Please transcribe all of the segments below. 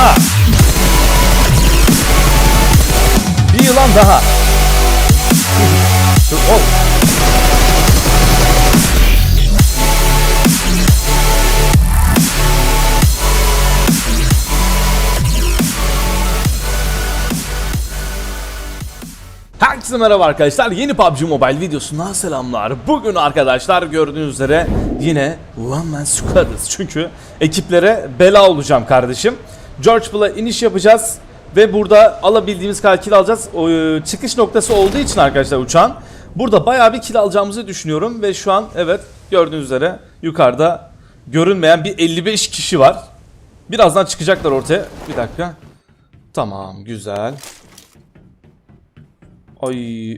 daha. Bir yılan daha. Dur, hop. Herkese merhaba arkadaşlar. Yeni PUBG Mobile videosundan selamlar. Bugün arkadaşlar gördüğünüz üzere yine One Man Squad'ız. Çünkü ekiplere bela olacağım kardeşim. George Bull'a iniş yapacağız. Ve burada alabildiğimiz kadar kill alacağız. O, e, çıkış noktası olduğu için arkadaşlar uçağın. Burada bayağı bir kill alacağımızı düşünüyorum. Ve şu an evet gördüğünüz üzere yukarıda görünmeyen bir 55 kişi var. Birazdan çıkacaklar ortaya. Bir dakika. Tamam güzel. Ay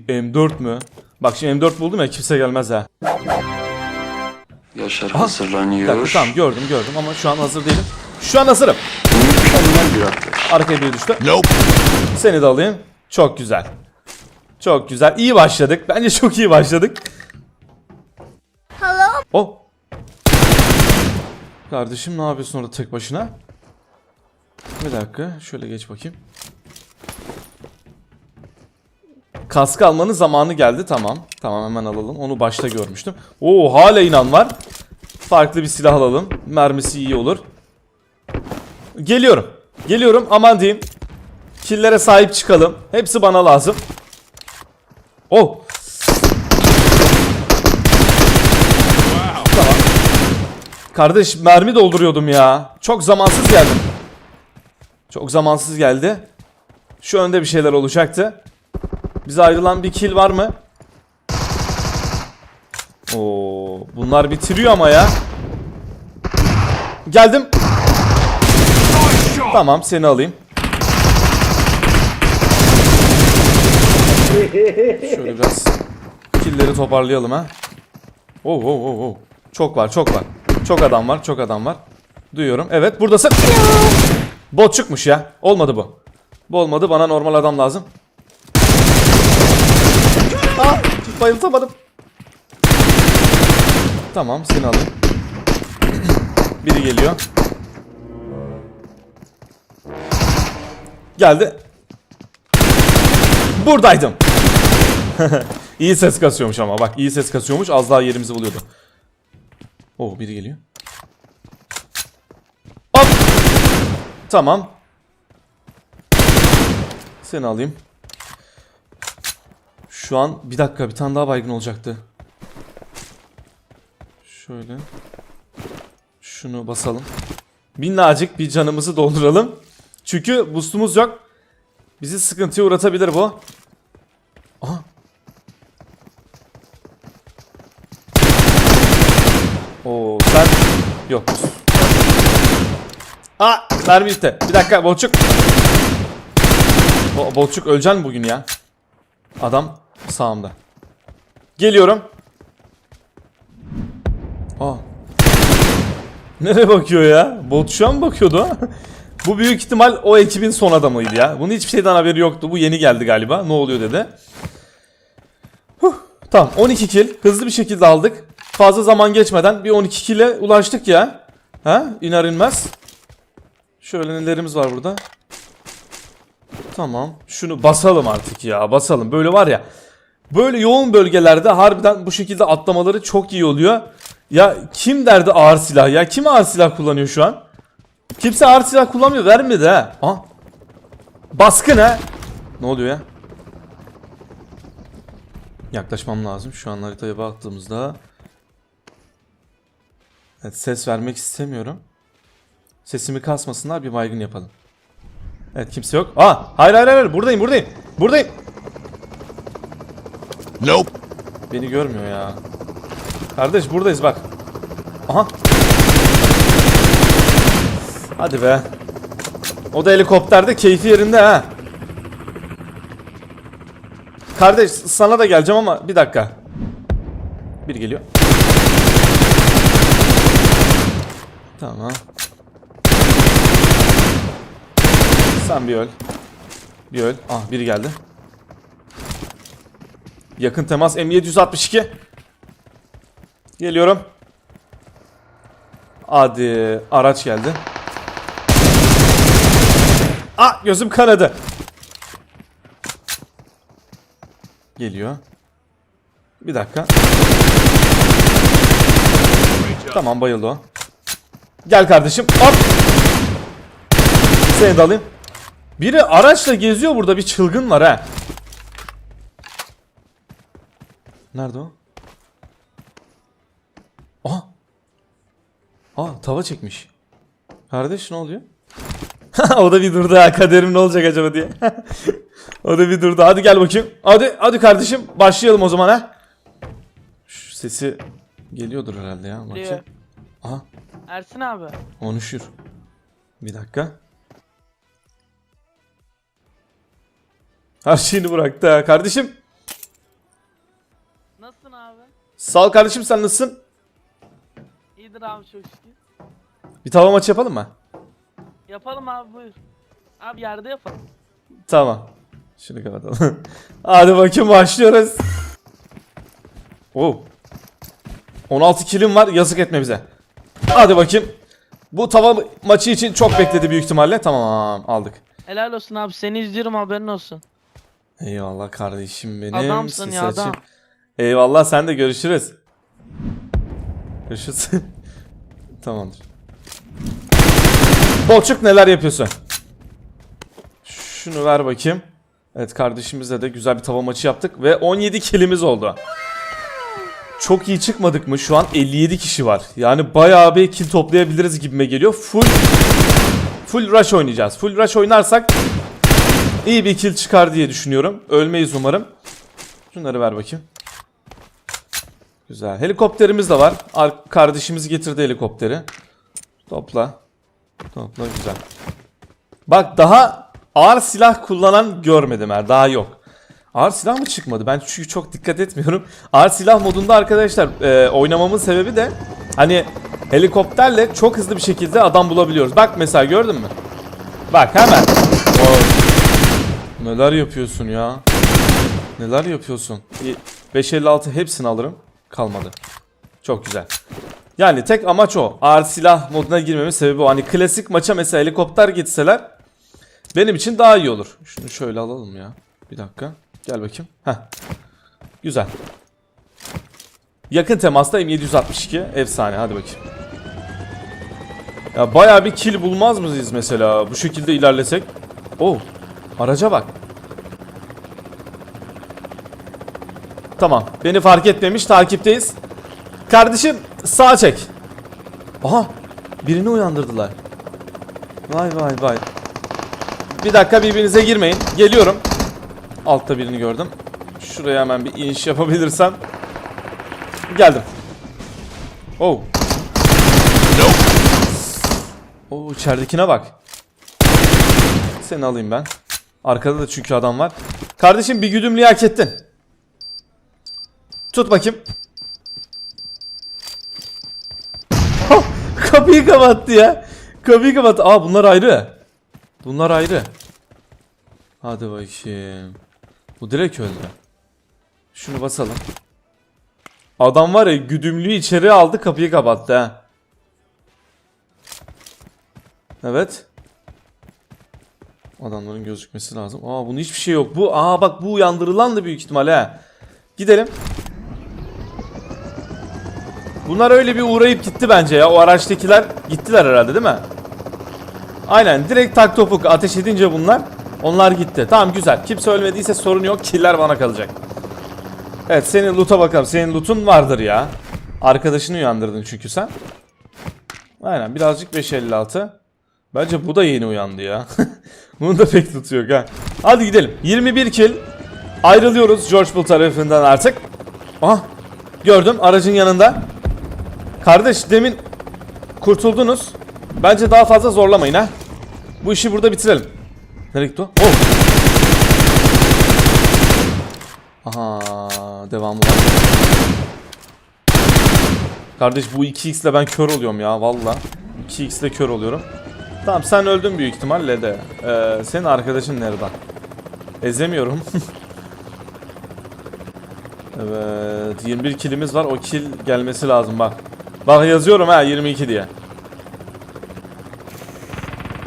M4 mü? Bak şimdi M4 buldum ya kimse gelmez ha. Yaşar Bir dakika, hazırlanıyor. tamam gördüm gördüm ama şu an hazır değilim. Şu an hazırım. Bir atlayış. Arkaya biri düştü. Seni de alayım. Çok güzel. Çok güzel. İyi başladık. Bence çok iyi başladık. Hello? Oh. Kardeşim ne yapıyorsun orada tek başına? Bir dakika. Şöyle geç bakayım. Kaskı almanın zamanı geldi. Tamam. Tamam hemen alalım. Onu başta görmüştüm. Oo hala inan var. Farklı bir silah alalım. Mermisi iyi olur. Geliyorum. Geliyorum. Aman diyeyim. Killere sahip çıkalım. Hepsi bana lazım. Oh. Tamam. Kardeş mermi dolduruyordum ya. Çok zamansız geldim. Çok zamansız geldi. Şu önde bir şeyler olacaktı. Bize ayrılan bir kill var mı? Oo, bunlar bitiriyor ama ya. Geldim. Tamam seni alayım. Şöyle biraz killleri toparlayalım ha. Oo, oo, oo, oo. Çok var çok var. Çok adam var çok adam var. Duyuyorum. Evet buradasın. Bot çıkmış ya. Olmadı bu. Bu olmadı bana normal adam lazım. Aa, bayıltamadım. Tamam seni alayım. Biri geliyor. Geldi. Buradaydım. iyi ses kasıyormuş ama bak iyi ses kasıyormuş az daha yerimizi buluyordu. Oo biri geliyor. Hop. Tamam. Seni alayım. Şu an bir dakika bir tane daha baygın olacaktı. Şöyle. Şunu basalım. Minnacık bir canımızı dolduralım. Çünkü boostumuz yok. Bizi sıkıntıya uğratabilir bu. Aha. Oo sen yok. Aa mermi bitti. Bir dakika Bolçuk. Bo Bolçuk öleceksin bugün ya? Adam sağımda. Geliyorum. Aa. Nereye bakıyor ya? Bot şu bakıyordu. Bu büyük ihtimal o ekibin son adamıydı ya. Bunun hiçbir şeyden haberi yoktu. Bu yeni geldi galiba. Ne oluyor dedi. Huh. Tamam 12 kill. Hızlı bir şekilde aldık. Fazla zaman geçmeden bir 12 kill'e ulaştık ya. Ha? İner inmez. Şöyle nelerimiz var burada. Tamam. Şunu basalım artık ya. Basalım. Böyle var ya. Böyle yoğun bölgelerde harbiden bu şekilde atlamaları çok iyi oluyor. Ya kim derdi ağır silah ya? Kim ağır silah kullanıyor şu an? Kimse ağır silah kullanmıyor. Vermedi ha. Aha. Baskın ha. Ne oluyor ya? Yaklaşmam lazım. Şu an haritaya baktığımızda. Evet, ses vermek istemiyorum. Sesimi kasmasınlar bir baygın yapalım. Evet kimse yok. Aa hayır hayır hayır buradayım buradayım. Buradayım. Nope. Beni görmüyor ya. Kardeş buradayız bak. Aha. Hadi be. O da helikopterde keyfi yerinde ha. Kardeş sana da geleceğim ama bir dakika. Bir geliyor. Tamam. Sen bir öl. Bir öl. Ah biri geldi. Yakın temas M762. Geliyorum. Hadi araç geldi. Ah gözüm kanadı. Geliyor. Bir dakika. Tamam bayıldı o. Gel kardeşim. Hop. Seni de alayım. Biri araçla geziyor burada bir çılgın var ha. Nerede o? Aha. Aa tava çekmiş. Kardeş ne oluyor? o da bir durdu ha kaderim ne olacak acaba diye. o da bir durdu. Hadi gel bakayım. Hadi hadi kardeşim başlayalım o zaman ha. Şu sesi geliyordur herhalde ya. Bakayım. Aha Ersin abi. konuşur. Bir dakika. Her şeyini bıraktı ha. Kardeşim Nasılsın abi? sağ ol kardeşim sen nasılsın? İyidir abi çok şükür. Bir tava maçı yapalım mı? Yapalım abi buyur. Abi yerde yapalım. Tamam. Şunu kapatalım. Hadi bakayım başlıyoruz. Oh. 16 kilim var yazık etme bize. Hadi bakayım. Bu tava maçı için çok bekledi büyük ihtimalle. Tamam aldık. Helal olsun abi seni izliyorum haberin olsun. Eyvallah kardeşim benim. Adamsın ya, Sis açayım. adam. Eyvallah sen de görüşürüz. Görüşürüz. Tamamdır. Bolçuk neler yapıyorsun? Şunu ver bakayım. Evet kardeşimizle de güzel bir tava maçı yaptık ve 17 kilimiz oldu. Çok iyi çıkmadık mı? Şu an 57 kişi var. Yani bayağı bir kill toplayabiliriz gibime geliyor. Full full rush oynayacağız. Full rush oynarsak iyi bir kill çıkar diye düşünüyorum. Ölmeyiz umarım. Şunları ver bakayım. Güzel. Helikopterimiz de var. Ar- kardeşimiz getirdi helikopteri. Topla. Topla güzel. Bak daha ağır silah kullanan görmedim ha. Daha yok. Ağır silah mı çıkmadı? Ben çünkü çok dikkat etmiyorum. Ağır silah modunda arkadaşlar e, oynamamın sebebi de hani helikopterle çok hızlı bir şekilde adam bulabiliyoruz. Bak mesela gördün mü? Bak hemen. Oo. Neler yapıyorsun ya? Neler yapıyorsun? Bir 556 hepsini alırım. Kalmadı. Çok güzel. Yani tek amaç o. Ağır silah moduna girmemin sebebi o. Hani klasik maça mesela helikopter gitseler benim için daha iyi olur. Şunu şöyle alalım ya. Bir dakika. Gel bakayım. Heh. Güzel. Yakın temasta M762. Efsane. Hadi bakayım. Ya bayağı bir kill bulmaz mıyız mesela bu şekilde ilerlesek? Oh. Araca bak. Tamam. Beni fark etmemiş. Takipteyiz. Kardeşim sağa çek. Aha. Birini uyandırdılar. Vay vay vay. Bir dakika birbirinize girmeyin. Geliyorum. Altta birini gördüm. Şuraya hemen bir iniş yapabilirsem. Geldim. Oh. Oo içeridekine bak. Seni alayım ben. Arkada da çünkü adam var. Kardeşim bir güdümlüğü hak ettin. Tut bakayım. Kapıyı kapattı ya. Kapıyı kapattı. Aa bunlar ayrı. Bunlar ayrı. Hadi bakayım. Bu direkt öldü. Şunu basalım. Adam var ya güdümlüğü içeri aldı kapıyı kapattı ha. Evet. Adamların gözükmesi lazım. Aa bunun hiçbir şey yok. Bu aa bak bu uyandırılan da büyük ihtimal ha. Gidelim. Bunlar öyle bir uğrayıp gitti bence ya. O araçtakiler gittiler herhalde değil mi? Aynen direkt tak topuk ateş edince bunlar onlar gitti. Tamam güzel. Kimse ölmediyse sorun yok. Killer bana kalacak. Evet senin loot'a bakalım. Senin loot'un vardır ya. Arkadaşını uyandırdın çünkü sen. Aynen birazcık 556. Bence bu da yeni uyandı ya. Bunun da pek loot'u yok ha. Hadi gidelim. 21 kill. Ayrılıyoruz George Bull tarafından artık. Aha gördüm aracın yanında. Kardeş demin kurtuldunuz. Bence daha fazla zorlamayın ha. Bu işi burada bitirelim. Nereye gitti o? Oh. Aha devamı var. Kardeş bu 2x ile ben kör oluyorum ya valla. 2x ile kör oluyorum. Tamam sen öldün büyük ihtimalle de. Ee, senin arkadaşın nerede? Ezemiyorum. evet 21 kilimiz var. O kill gelmesi lazım bak. Bak yazıyorum ha 22 diye.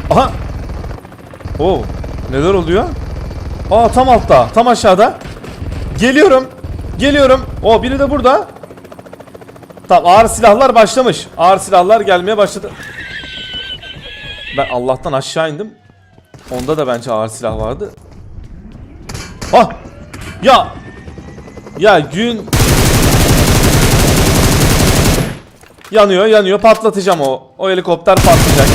Aha. Oo, neler oluyor? Aa tam altta, tam aşağıda. Geliyorum. Geliyorum. O biri de burada. Tamam ağır silahlar başlamış. Ağır silahlar gelmeye başladı. Ben Allah'tan aşağı indim. Onda da bence ağır silah vardı. Ah! Ya! Ya gün... Yanıyor, yanıyor. Patlatacağım o. O helikopter patlayacak.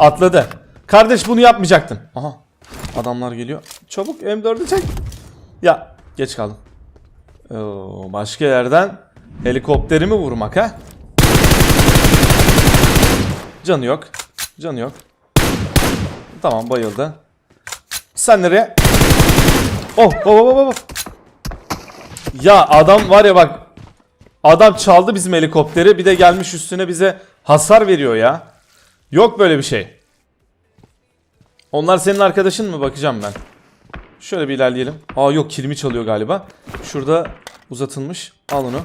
Atladı. Kardeş bunu yapmayacaktın. Aha. Adamlar geliyor. Çabuk M4'ü çek. Ya geç kaldım. Oo, başka yerden helikopterimi vurmak ha? Canı yok. Canı yok. Tamam bayıldı. Sen nereye? Oh, oh, oh, oh, oh. Ya adam var ya bak. Adam çaldı bizim helikopteri. Bir de gelmiş üstüne bize hasar veriyor ya. Yok böyle bir şey. Onlar senin arkadaşın mı? Bakacağım ben. Şöyle bir ilerleyelim. Aa yok kilimi çalıyor galiba. Şurada uzatılmış. Al onu.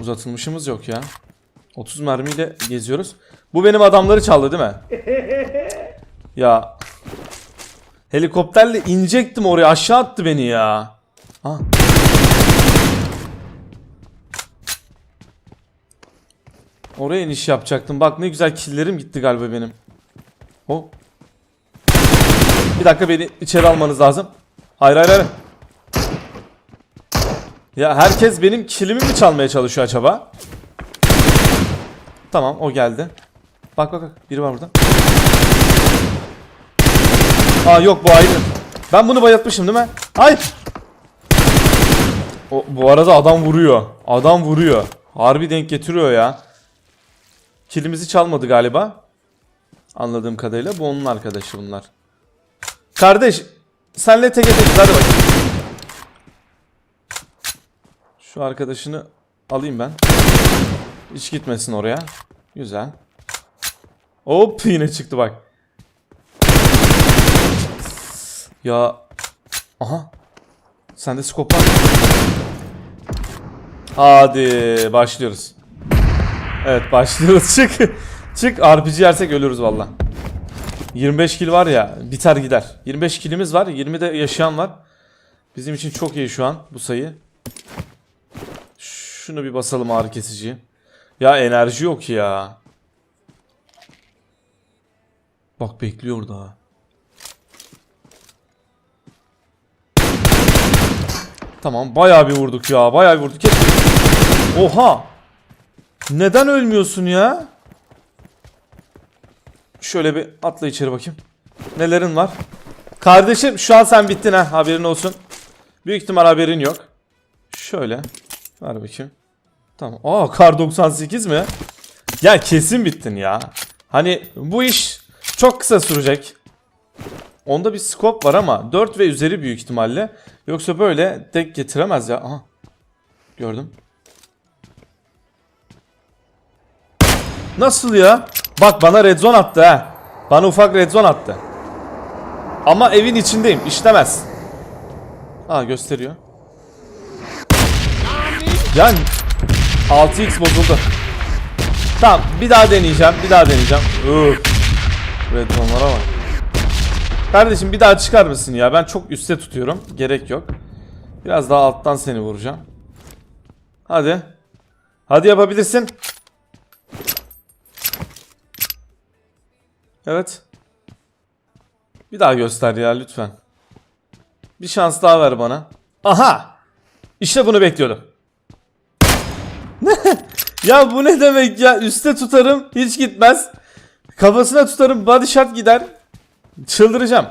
Uzatılmışımız yok ya. 30 mermiyle geziyoruz. Bu benim adamları çaldı değil mi? Ya. Helikopterle inecektim oraya. Aşağı attı beni ya. Ha. Oraya iniş yapacaktım. Bak ne güzel killerim gitti galiba benim. O. Bir dakika beni içeri almanız lazım. Hayır hayır hayır. Ya herkes benim kilimi mi çalmaya çalışıyor acaba? Tamam o geldi. Bak bak bak biri var burada. Aa yok bu ayrı. Ben bunu bayatmışım değil mi? Hayır. O, bu arada adam vuruyor. Adam vuruyor. Harbi denk getiriyor ya. Kilimizi çalmadı galiba. Anladığım kadarıyla bu onun arkadaşı bunlar. Kardeş senle teke tekiz hadi bakayım. Şu arkadaşını alayım ben. Hiç gitmesin oraya. Güzel. Hop yine çıktı bak. Ya. Aha. Sende skop var? Hadi başlıyoruz. Evet başlıyoruz. Çık. Çık RPG yersek ölürüz valla. 25 kill var ya biter gider. 25 killimiz var. 20 de yaşayan var. Bizim için çok iyi şu an bu sayı. Şunu bir basalım ağrı kesici. Ya enerji yok ya. Bak bekliyor daha. Tamam bayağı bir vurduk ya. Bayağı bir vurduk. Hep- Oha. Neden ölmüyorsun ya? Şöyle bir atla içeri bakayım. Nelerin var? Kardeşim şu an sen bittin ha haberin olsun. Büyük ihtimal haberin yok. Şöyle. Ver bakayım. Tamam. Aa kar 98 mi? Ya kesin bittin ya. Hani bu iş çok kısa sürecek. Onda bir scope var ama 4 ve üzeri büyük ihtimalle. Yoksa böyle tek getiremez ya. Aha. Gördüm. Nasıl ya? Bak bana red zone attı ha. Bana ufak red zone attı. Ama evin içindeyim. İşlemez. Aa gösteriyor. Yani 6x bozuldu. Tamam bir daha deneyeceğim. Bir daha deneyeceğim. Üf. Red zone'lara bak. Kardeşim bir daha çıkar mısın ya? Ben çok üstte tutuyorum. Gerek yok. Biraz daha alttan seni vuracağım. Hadi. Hadi yapabilirsin. Evet. Bir daha göster ya lütfen. Bir şans daha ver bana. Aha! İşte bunu bekliyordum. ya bu ne demek ya? Üste tutarım hiç gitmez. Kafasına tutarım body shot gider. Çıldıracağım.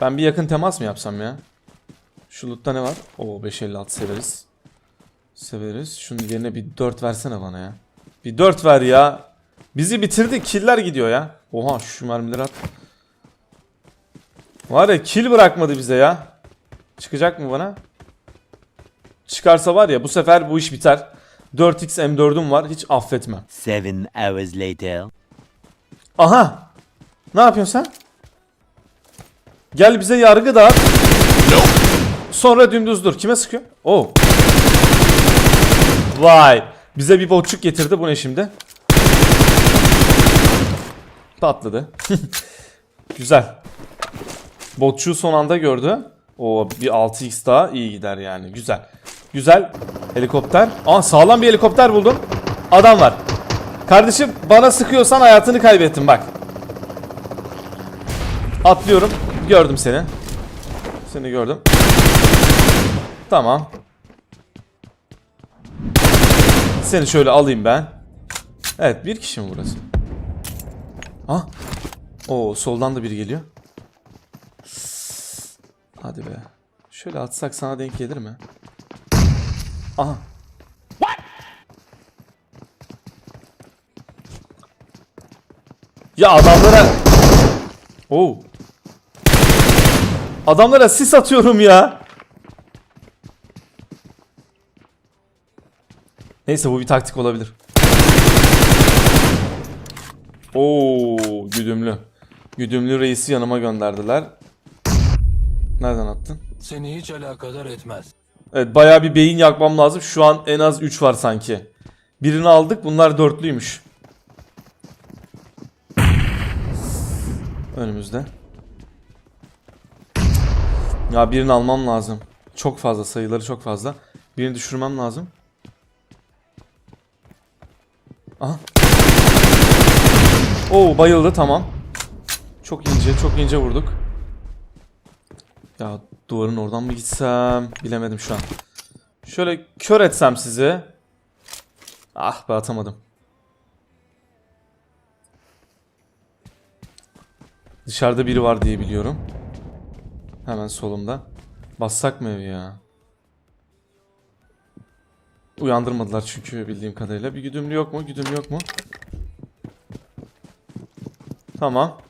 Ben bir yakın temas mı yapsam ya? Şu lootta ne var? Oo 556 severiz. Severiz. Şunun yerine bir 4 versene bana ya. Bir 4 ver ya. Bizi bitirdi. Killer gidiyor ya. Oha şu mermileri at. Var ya kill bırakmadı bize ya. Çıkacak mı bana? Çıkarsa var ya bu sefer bu iş biter. 4x M4'üm var. Hiç affetmem. Seven hours later. Aha. Ne yapıyorsun sen? Gel bize yargı dağıt. Sonra dümdüz dur. Kime sıkıyor? Oo. Vay. Bize bir botçuk getirdi. Bu ne şimdi? Patladı. Güzel. Botçu son anda gördü. O bir 6x daha iyi gider yani. Güzel. Güzel. Helikopter. Aa sağlam bir helikopter buldum. Adam var. Kardeşim bana sıkıyorsan hayatını kaybettin bak. Atlıyorum. Gördüm seni. Seni gördüm. Tamam. Seni şöyle alayım ben. Evet bir kişi mi burası? Ah. Oo soldan da biri geliyor. Hadi be. Şöyle atsak sana denk gelir mi? Aha. Ya adamlara... Oo. Adamlara sis atıyorum ya. Neyse bu bir taktik olabilir. Oo, güdümlü. Güdümlü reisi yanıma gönderdiler. Nereden attın? Seni hiç alakadar etmez. Evet bayağı bir beyin yakmam lazım. Şu an en az 3 var sanki. Birini aldık. Bunlar dörtlüymüş. Önümüzde. Ya birini almam lazım. Çok fazla sayıları çok fazla. Birini düşürmem lazım. Aha. Oo bayıldı tamam. Çok ince çok ince vurduk. Ya duvarın oradan mı gitsem bilemedim şu an. Şöyle kör etsem sizi. Ah be atamadım. Dışarıda biri var diye biliyorum. Hemen solumda. Bassak mı evi ya? Uyandırmadılar çünkü bildiğim kadarıyla. Bir güdümlü yok mu? Güdümlü yok mu? Tamam.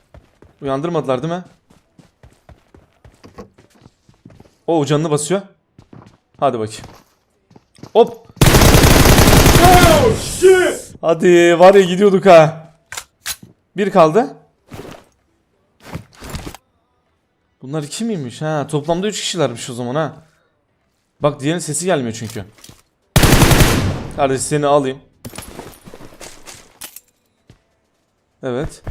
Uyandırmadılar değil mi? O canını basıyor. Hadi bakayım. Hop. Hadi var ya gidiyorduk ha. Bir kaldı. Bunlar iki miymiş? Ha, toplamda üç kişilermiş o zaman ha. Bak diğerinin sesi gelmiyor çünkü. Kardeş seni alayım. Evet.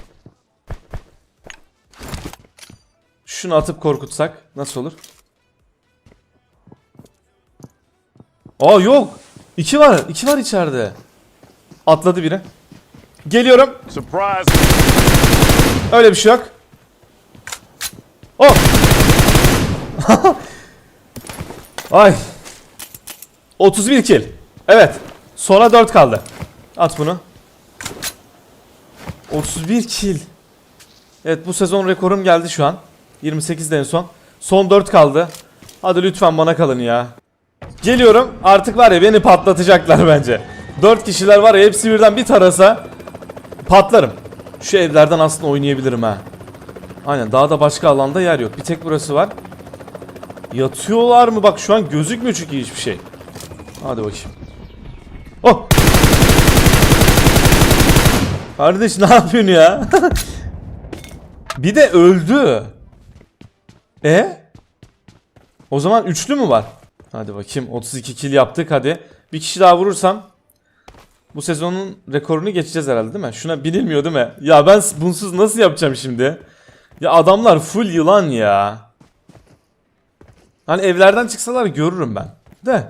Şunu atıp korkutsak nasıl olur? Aa yok. İki var. iki var içeride. Atladı biri. Geliyorum. Surprise! Öyle bir şey yok. Oh. Ay. 31 kill. Evet. Sonra 4 kaldı. At bunu. 31 kill. Evet bu sezon rekorum geldi şu an. 28'de en son. Son 4 kaldı. Hadi lütfen bana kalın ya. Geliyorum. Artık var ya beni patlatacaklar bence. 4 kişiler var ya hepsi birden bir tarasa patlarım. Şu evlerden aslında oynayabilirim ha. Aynen daha da başka alanda yer yok. Bir tek burası var. Yatıyorlar mı? Bak şu an gözükmüyor çünkü hiçbir şey. Hadi bakayım. Oh! Kardeş ne yapıyorsun ya? bir de öldü. E? O zaman üçlü mü var? Hadi bakayım 32 kill yaptık hadi. Bir kişi daha vurursam bu sezonun rekorunu geçeceğiz herhalde değil mi? Şuna binilmiyor değil mi? Ya ben bunsuz nasıl yapacağım şimdi? Ya adamlar full yılan ya. Hani evlerden çıksalar görürüm ben. De.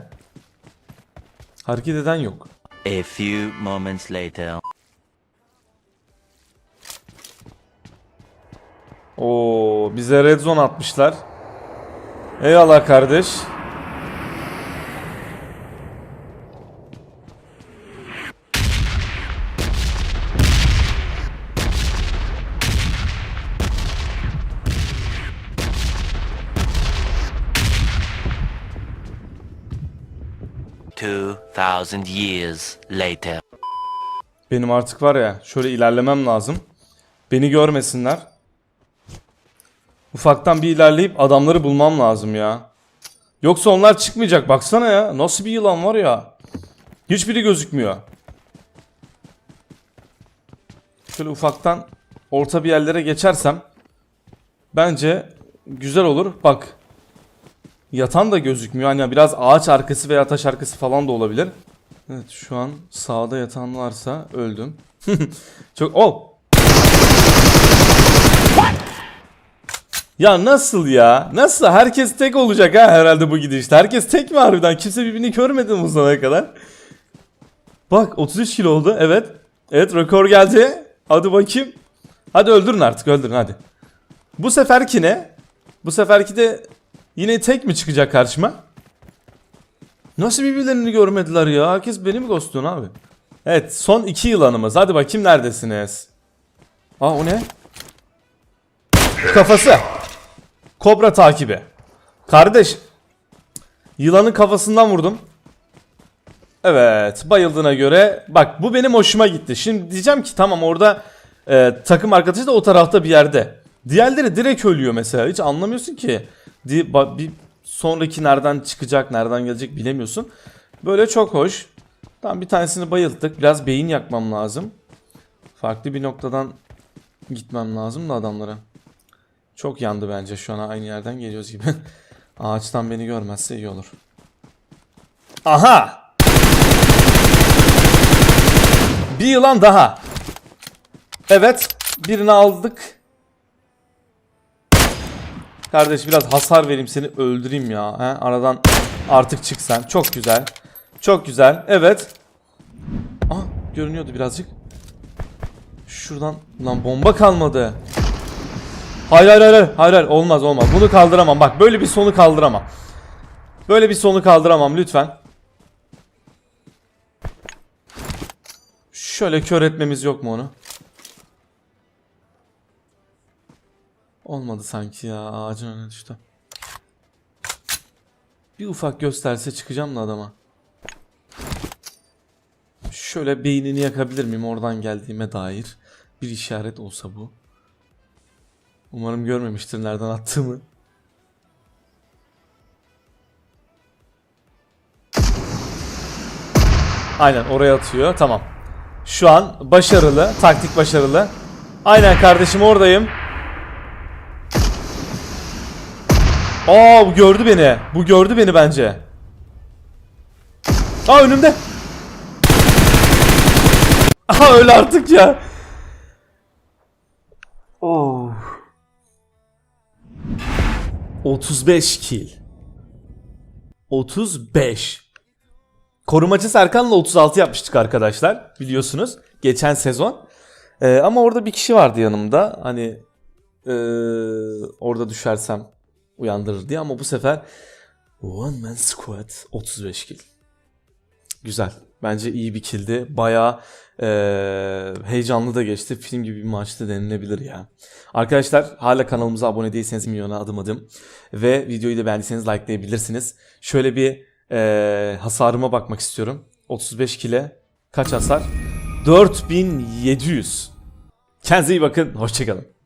Hareket eden yok. A few moments later. Oo, bize red zone atmışlar. Eyvallah kardeş. Two thousand years later. Benim artık var ya şöyle ilerlemem lazım. Beni görmesinler. Ufaktan bir ilerleyip adamları bulmam lazım ya. Yoksa onlar çıkmayacak baksana ya. Nasıl bir yılan var ya. Hiçbiri gözükmüyor. Şöyle ufaktan orta bir yerlere geçersem bence güzel olur. Bak yatan da gözükmüyor. Hani biraz ağaç arkası veya taş arkası falan da olabilir. Evet şu an sağda yatan varsa öldüm. Çok oh. Ya nasıl ya? Nasıl? Herkes tek olacak ha herhalde bu gidişte. Herkes tek mi harbiden? Kimse birbirini görmedi mi bu zamana kadar? Bak 33 kilo oldu. Evet. Evet rekor geldi. Hadi bakayım. Hadi öldürün artık öldürün hadi. Bu seferki ne? Bu seferki de yine tek mi çıkacak karşıma? Nasıl birbirlerini görmediler ya? Herkes beni mi ghostluyor abi? Evet son iki yılanımız. Hadi bakayım neredesiniz? Aa o ne? Kafası. Kobra takibi. Kardeş. Yılanın kafasından vurdum. Evet bayıldığına göre bak bu benim hoşuma gitti. Şimdi diyeceğim ki tamam orada e, takım arkadaşı da o tarafta bir yerde. Diğerleri direkt ölüyor mesela hiç anlamıyorsun ki. Di, ba- bir sonraki nereden çıkacak nereden gelecek bilemiyorsun. Böyle çok hoş. Tamam bir tanesini bayılttık. Biraz beyin yakmam lazım. Farklı bir noktadan gitmem lazım da adamlara. Çok yandı bence şu an aynı yerden geliyoruz gibi. Ağaçtan beni görmezse iyi olur. Aha! Bir yılan daha. Evet. Birini aldık. Kardeş biraz hasar vereyim seni öldüreyim ya. He? Aradan artık çık sen. Çok güzel. Çok güzel. Evet. Aa görünüyordu birazcık. Şuradan lan bomba kalmadı. Hayır hayır hayır hayır hayır olmaz olmaz. Bunu kaldıramam. Bak böyle bir sonu kaldıramam. Böyle bir sonu kaldıramam lütfen. Şöyle kör etmemiz yok mu onu? Olmadı sanki ya. Ağacın önüne düştü. Bir ufak gösterse çıkacağım da adama. Şöyle beynini yakabilir miyim oradan geldiğime dair bir işaret olsa bu. Umarım görmemiştir nereden attığımı. Aynen oraya atıyor. Tamam. Şu an başarılı. Taktik başarılı. Aynen kardeşim oradayım. Aa bu gördü beni. Bu gördü beni bence. Aa önümde. Aha öyle artık ya. Oh. 35 kill. 35. Korumacı Serkan'la 36 yapmıştık arkadaşlar biliyorsunuz geçen sezon. Ee, ama orada bir kişi vardı yanımda hani ee, orada düşersem uyandırır diye ama bu sefer One Man Squad 35 kill. Güzel. Bence iyi bir killdi. Bayağı ee, heyecanlı da geçti. Film gibi bir maçtı denilebilir ya. Arkadaşlar hala kanalımıza abone değilseniz milyona adım adım. Ve videoyu da beğendiyseniz likelayabilirsiniz. Şöyle bir ee, hasarıma bakmak istiyorum. 35 kile kaç hasar? 4700. Kendinize iyi bakın. Hoşçakalın.